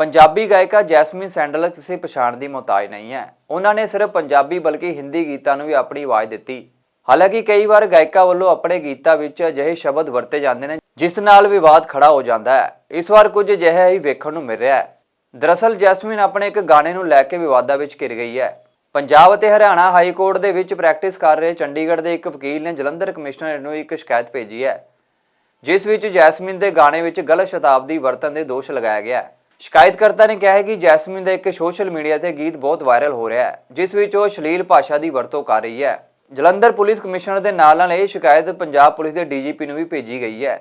ਪੰਜਾਬੀ ਗਾਇਕਾ Jasmine sandal ਕਿਸੇ ਪਛਾਣ ਦੀ ਮੁਤਾਜ ਨਹੀਂ ਹੈ। ਉਹਨਾਂ ਨੇ ਸਿਰਫ ਪੰਜਾਬੀ ਬਲਕਿ ਹਿੰਦੀ ਗੀਤਾਂ ਨੂੰ ਵੀ ਆਪਣੀ ਆਵਾਜ਼ ਦਿੱਤੀ। ਹਾਲਾਂਕਿ ਕਈ ਵਾਰ ਗਾਇਕਾ ਵੱਲੋਂ ਆਪਣੇ ਗੀਤਾਂ ਵਿੱਚ ਅਜਿਹੇ ਸ਼ਬਦ ਵਰਤੇ ਜਾਂਦੇ ਨੇ, ਜਿਸ ਨਾਲ ਵਿਵਾਦ ਖੜਾ ਹੋ ਜਾਂਦਾ ਹੈ। ਇਸ ਵਾਰ ਕੁਝ ਅਜਿਹਾ ਹੀ ਵੇਖਣ ਨੂੰ ਮਿਲ ਰਿਹਾ ਹੈ। ਦਰਅਸਲ ਜੈਸਮੀਨ ਆਪਣੇ ਇੱਕ ਗਾਣੇ ਨੂੰ ਲੈ ਕੇ ਵਿਵਾਦਾਂ ਵਿੱਚ ਘਿਰ ਗਈ ਹੈ। ਪੰਜਾਬ ਅਤੇ ਹਰਿਆਣਾ ਹਾਈ ਕੋਰਟ ਦੇ ਵਿੱਚ ਪ੍ਰੈਕਟਿਸ ਕਰ ਰਹੇ ਚੰਡੀਗੜ੍ਹ ਦੇ ਇੱਕ ਵਕੀਲ ਨੇ ਜਲੰਧਰ ਕਮਿਸ਼ਨਰ ਨੂੰ ਇੱਕ ਸ਼ਿਕਾਇਤ ਭੇਜੀ ਹੈ, ਜਿਸ ਵਿੱਚ ਜੈਸਮੀਨ ਦੇ ਗਾਣੇ ਵਿੱਚ ਗਲਤ ਸ਼ਤਾਬਦੀ ਵਰਤਣ ਦੇ ਦੋਸ਼ ਲਗਾਇਆ ਗਿਆ ਹੈ। ਸ਼ਿਕਾਇਤਕਰਤਾ ਨੇ ਕਿਹਾ ਹੈ ਕਿ ਜੈਸਮੀਨ ਦਾ ਇੱਕ ਸੋਸ਼ਲ ਮੀਡੀਆ ਤੇ ਗੀਤ ਬਹੁਤ ਵਾਇਰਲ ਹੋ ਰਿਹਾ ਹੈ, ਜਿਸ ਵਿੱਚ ਉਹ ਸ਼ਲੀਲ ਭਾਸ਼ਾ ਦੀ ਵਰਤੋਂ ਕਰ ਰਹੀ ਹੈ। ਜਲੰਧਰ ਪੁਲਿਸ ਕਮਿਸ਼ਨਰ ਦੇ ਨਾਲ ਨਾਲ ਇਹ ਸ਼ਿਕਾਇਤ ਪੰਜਾਬ ਪੁਲਿਸ ਦੇ ਡੀਜੀਪੀ ਨੂੰ ਵੀ ਭੇਜੀ ਗਈ ਹੈ।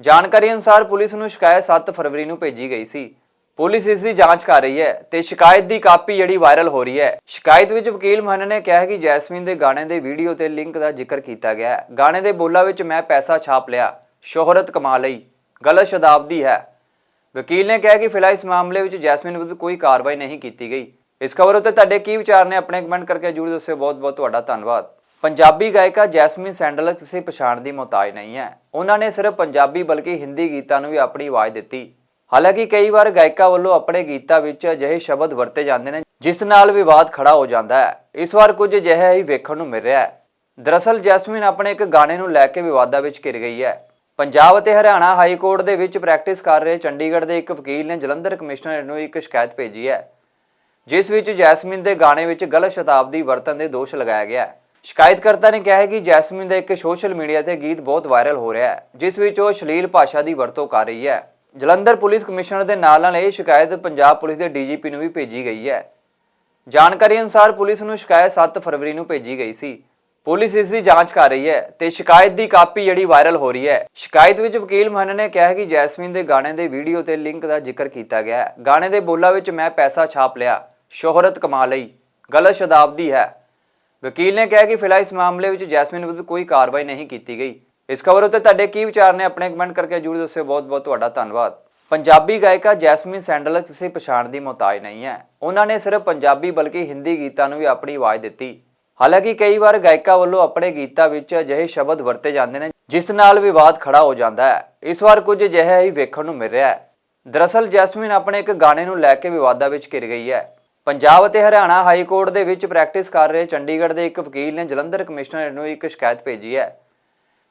ਜਾਣਕਾਰੀ ਅਨੁਸਾਰ ਪੁਲਿਸ ਨੂੰ ਸ਼ਿਕਾਇਤ 7 ਫਰਵਰੀ ਨੂੰ ਭੇਜੀ ਗਈ ਸੀ। ਪੁਲਿਸ ਇਸ ਦੀ ਜਾਂਚ ਕਰ ਰਹੀ ਹੈ ਤੇ ਸ਼ਿਕਾਇਤ ਦੀ ਕਾਪੀ ਜਿਹੜੀ ਵਾਇਰਲ ਹੋ ਰਹੀ ਹੈ। ਸ਼ਿਕਾਇਤ ਵਿੱਚ ਵਕੀਲ ਮਹਨ ਨੇ ਕਿਹਾ ਕਿ ਜੈਸਮੀਨ ਦੇ ਗਾਣੇ ਦੇ ਵੀਡੀਓ ਤੇ ਲਿੰਕ ਦਾ ਜ਼ਿਕਰ ਕੀਤਾ ਗਿਆ ਹੈ। ਗਾਣੇ ਦੇ ਬੋਲਾਂ ਵਿੱਚ ਮੈਂ ਪੈਸਾ ਛਾਪ ਲਿਆ, ਸ਼ੋਹਰਤ ਕਮਾ ਲਈ, ਗਲਤ ਸ਼ਤਾਬਦੀ ਹੈ। ਵਕੀਲ ਨੇ ਕਿਹਾ ਕਿ ਫਿਲਹਾਲ ਇਸ ਮਾਮਲੇ ਵਿੱਚ ਜੈਸਮੀਨ ਵਿਰੁੱਧ ਕੋਈ ਕਾਰਵਾਈ ਨਹੀਂ ਕੀਤੀ ਗਈ। ਇਸ ਖਬਰ ਉੱਤੇ ਤੁਹਾਡੇ ਕੀ ਵਿਚਾਰ ਨੇ ਆਪਣੇ ਕਮੈਂਟ ਕਰਕੇ ਜਰੂਰ ਦੱਸਿਓ। ਬਹੁਤ ਬਹੁਤ ਤੁਹਾਡਾ ਧੰਨਵਾਦ। ਪੰਜਾਬੀ ਗਾਇਕਾ ਜੈਸਮੀਨ ਸੈਂਡਲ ਕਿਸੇ ਪਛਾਣ ਦੀ ਮੁਤਾਜ ਨਹੀਂ ਹੈ। ਉਹਨਾਂ ਨੇ ਸਿਰਫ ਪੰਜਾਬੀ ਬਲਕਿ ਹਿੰਦੀ ਗੀਤਾਂ ਨੂੰ ਵੀ ਆਪਣੀ ਆਵਾਜ਼ ਦਿੱਤੀ। ਹਾਲਾਂਕਿ ਕਈ ਵਾਰ ਗਾਇਕਾ ਵੱਲੋਂ ਆਪਣੇ ਗੀਤਾਂ ਵਿੱਚ ਅਜਿਹੇ ਸ਼ਬਦ ਵਰਤੇ ਜਾਂਦੇ ਨੇ, ਜਿਸ ਨਾਲ ਵਿਵਾਦ ਖੜਾ ਹੋ ਜਾਂਦਾ ਹੈ। ਇਸ ਵਾਰ ਕੁਝ ਅਜਿਹਾ ਹੀ ਵੇਖਣ ਨੂੰ ਮਿਲ ਰਿਹਾ ਹੈ। ਦਰਅਸਲ ਜੈਸਮੀਨ ਆਪਣੇ ਇੱਕ ਗਾਣੇ ਨੂੰ ਲੈ ਕੇ ਵਿਵਾਦਾਂ ਵਿੱਚ ਘਿਰ ਗਈ ਹੈ। ਪੰਜਾਬ ਅਤੇ ਹਰਿਆਣਾ ਹਾਈ ਕੋਰਟ ਦੇ ਵਿੱਚ ਪ੍ਰੈਕਟਿਸ ਕਰ ਰਹੇ ਚੰਡੀਗੜ੍ਹ ਦੇ ਇੱਕ ਵਕੀਲ ਨੇ ਜਲੰਧਰ ਕਮਿਸ਼ਨਰ ਨੂੰ ਇੱਕ ਸ਼ਿਕਾਇਤ ਭੇਜੀ ਹੈ, ਜਿਸ ਵਿੱਚ ਜੈਸਮਿਨ ਦੇ ਗਾਣੇ ਵਿੱਚ ਗਲਤ ਸ਼ਤਾਬਦੀ ਵਰਤਣ ਦੇ ਦੋਸ਼ ਲਗਾਇਆ ਗਿਆ ਹੈ। ਸ਼ਿਕਾਇਤਕਰਤਾ ਨੇ ਕਿਹਾ ਹੈ ਕਿ ਜੈਸਮਿਨ ਦਾ ਇੱਕ ਸੋਸ਼ਲ ਮੀਡੀਆ ਤੇ ਗੀਤ ਬਹੁਤ ਵਾਇਰਲ ਹੋ ਰਿਹਾ ਹੈ, ਜਿਸ ਵਿੱਚ ਉਹ ਅਸ਼ਲੀਲ ਭਾਸ਼ਾ ਦੀ ਵਰਤੋਂ ਕਰ ਰਹੀ ਹੈ। ਜਲੰਧਰ ਪੁਲਿਸ ਕਮਿਸ਼ਨਰ ਦੇ ਨਾਲ ਨਾਲ ਇਹ ਸ਼ਿਕਾਇਤ ਪੰਜਾਬ ਪੁਲਿਸ ਦੇ ਡੀਜੀਪੀ ਨੂੰ ਵੀ ਭੇਜੀ ਗਈ ਹੈ। ਜਾਣਕਾਰੀ ਅਨੁਸਾਰ ਪੁਲਿਸ ਨੂੰ ਸ਼ਿਕਾਇਤ 7 ਫਰਵਰੀ ਨੂੰ ਭੇਜੀ ਗਈ ਸੀ। ਪੁਲਿਸ ਇਸ ਦੀ ਜਾਂਚ ਕਰ ਰਹੀ ਹੈ ਤੇ ਸ਼ਿਕਾਇਤ ਦੀ ਕਾਪੀ ਜਿਹੜੀ ਵਾਇਰਲ ਹੋ ਰਹੀ ਹੈ। ਸ਼ਿਕਾਇਤ ਵਿੱਚ ਵਕੀਲ ਮਹਨ ਨੇ ਕਿਹਾ ਹੈ ਕਿ ਜੈਸਮੀਨ ਦੇ ਗਾਣੇ ਦੇ ਵੀਡੀਓ ਤੇ ਲਿੰਕ ਦਾ ਜ਼ਿਕਰ ਕੀਤਾ ਗਿਆ ਹੈ। ਗਾਣੇ ਦੇ ਬੋਲਾਂ ਵਿੱਚ ਮੈਂ ਪੈਸਾ ਛਾਪ ਲਿਆ, ਸ਼ੋਹਰਤ ਕਮਾ ਲਈ, ਗਲਤ ਸ਼ਤਾਬਦੀ ਹੈ। ਵਕੀਲ ਨੇ ਕਿਹਾ ਕਿ ਫਿਲਹਾਲ ਇਸ ਮਾਮਲੇ ਵਿੱਚ ਜੈਸਮੀਨ ਵਿਰੁੱਧ ਕੋਈ ਕਾਰਵਾਈ ਨਹੀਂ ਕੀਤੀ ਗਈ। ਇਸ ਖਬਰ ਉੱਤੇ ਤੁਹਾਡੇ ਕੀ ਵਿਚਾਰ ਨੇ ਆਪਣੇ ਕਮੈਂਟ ਕਰਕੇ ਜਰੂਰ ਦੱਸਿਓ। ਬਹੁਤ ਬਹੁਤ ਤੁਹਾਡਾ ਧੰਨਵਾਦ। ਪੰਜਾਬੀ ਗਾਇਕਾ ਜੈਸਮੀਨ ਸੈਂਡਲ ਕਿਸੇ ਪਛਾਣ ਦੀ ਮੁਹਤਾਜ ਨਹੀਂ ਹੈ। ਉਹਨਾਂ ਨੇ ਸਿਰਫ ਪੰਜਾਬੀ ਬਲਕਿ ਹਿੰਦੀ ਗੀਤਾਂ ਨੂੰ ਵੀ ਆਪਣੀ ਆਵਾਜ਼ ਦਿੱਤੀ। ਹਾਲਾਂਕਿ ਕਈ ਵਾਰ ਗਾਇਕਾ ਵੱਲੋਂ ਆਪਣੇ ਗੀਤਾਂ ਵਿੱਚ ਅਜਿਹੇ ਸ਼ਬਦ ਵਰਤੇ ਜਾਂਦੇ ਨੇ, ਜਿਸ ਨਾਲ ਵਿਵਾਦ ਖੜਾ ਹੋ ਜਾਂਦਾ ਹੈ। ਇਸ ਵਾਰ ਕੁਝ ਅਜਿਹਾ ਹੀ ਵੇਖਣ ਨੂੰ ਮਿਲ ਰਿਹਾ ਹੈ। ਦਰਅਸਲ ਜੈਸਮੀਨ ਆਪਣੇ ਇੱਕ ਗਾਣੇ ਨੂੰ ਲੈ ਕੇ ਵਿਵਾਦਾਂ ਵਿੱਚ ਘਿਰ ਗਈ ਹੈ। ਪੰਜਾਬ ਅਤੇ ਹਰਿਆਣਾ ਹਾਈ ਕੋਰਟ ਦੇ ਵਿੱਚ ਪ੍ਰੈਕਟਿਸ ਕਰ ਰਹੇ ਚੰਡੀਗੜ੍ਹ ਦੇ ਇੱਕ ਵਕੀਲ ਨੇ ਜਲੰਧਰ ਕਮਿਸ਼ਨਰ ਨੂੰ ਇੱਕ ਸ਼ਿਕਾਇਤ ਭੇਜੀ ਹੈ,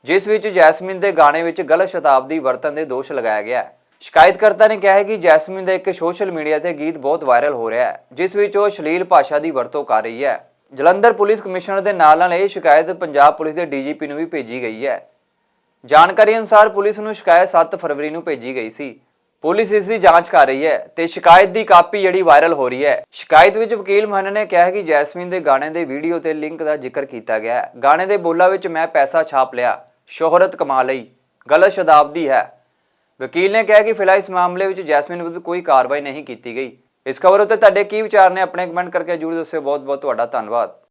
ਜਿਸ ਵਿੱਚ ਜੈਸਮੀਨ ਦੇ ਗਾਣੇ ਵਿੱਚ ਗਲਤ ਸ਼ਤਾਬਦੀ ਵਰਤਣ ਦੇ ਦੋਸ਼ ਲਗਾਇਆ ਗਿਆ ਹੈ। ਸ਼ਿਕਾਇਤਕਰਤਾ ਨੇ ਕਿਹਾ ਹੈ ਕਿ ਜੈਸਮੀਨ ਦਾ ਇੱਕ ਸੋਸ਼ਲ ਮੀਡੀਆ ਤੇ ਗੀਤ ਬਹੁਤ ਵਾਇਰਲ ਹੋ ਰਿਹਾ ਹੈ, ਜਿਸ ਵਿੱਚ ਉਹ ਅਸ਼ਲੀਲ ਭਾਸ਼ਾ ਦੀ ਵਰਤੋਂ ਕਰ ਰਹੀ ਹੈ। ਜਲੰਧਰ ਪੁਲਿਸ ਕਮਿਸ਼ਨਰ ਦੇ ਨਾਲ ਨਾਲ ਇਹ ਸ਼ਿਕਾਇਤ ਪੰਜਾਬ ਪੁਲਿਸ ਦੇ ਡੀਜੀਪੀ ਨੂੰ ਵੀ ਭੇਜੀ ਗਈ ਹੈ। ਜਾਣਕਾਰੀ ਅਨੁਸਾਰ ਪੁਲਿਸ ਨੂੰ ਸ਼ਿਕਾਇਤ 7 ਫਰਵਰੀ ਨੂੰ ਭੇਜੀ ਗਈ ਸੀ। ਪੁਲਿਸ ਇਸ ਦੀ ਜਾਂਚ ਕਰ ਰਹੀ ਹੈ ਤੇ ਸ਼ਿਕਾਇਤ ਦੀ ਕਾਪੀ ਜਿਹੜੀ ਵਾਇਰਲ ਹੋ ਰਹੀ ਹੈ। ਸ਼ਿਕਾਇਤ ਵਿੱਚ ਵਕੀਲ ਮਹਨ ਨੇ ਕਿਹਾ ਕਿ ਜੈਸਮੀਨ ਦੇ ਗਾਣੇ ਦੇ ਵੀਡੀਓ ਤੇ ਲਿੰਕ ਦਾ ਜ਼ਿਕਰ ਕੀਤਾ ਗਿਆ ਹੈ। ਗਾਣੇ ਦੇ ਬੋਲਾਂ ਵਿੱਚ ਮੈਂ ਪੈਸਾ ਛਾਪ ਲਿਆ, ਸ਼ੋਹਰਤ ਕਮਾ ਲਈ, ਗਲਤ ਸ਼ਤਾਬਦੀ ਹੈ। ਵਕੀਲ ਨੇ ਕਿਹਾ ਕਿ ਫਿਲਹਾਲ ਇਸ ਮਾਮਲੇ ਵਿੱਚ ਜੈਸਮੀਨ ਵਿਰੁੱਧ ਕੋਈ ਕਾਰਵਾਈ ਨਹੀਂ ਕੀਤੀ ਗਈ। ਇਸ ਖਬਰ ਉੱਤੇ ਤੁਹਾਡੇ ਕੀ ਵਿਚਾਰ ਨੇ, ਆਪਣੇ ਕਮੈਂਟ ਕਰਕੇ ਜਰੂਰ ਦੱਸਿਓ। ਬਹੁਤ ਬਹੁਤ ਤੁਹਾਡਾ ਧੰਨਵਾਦ।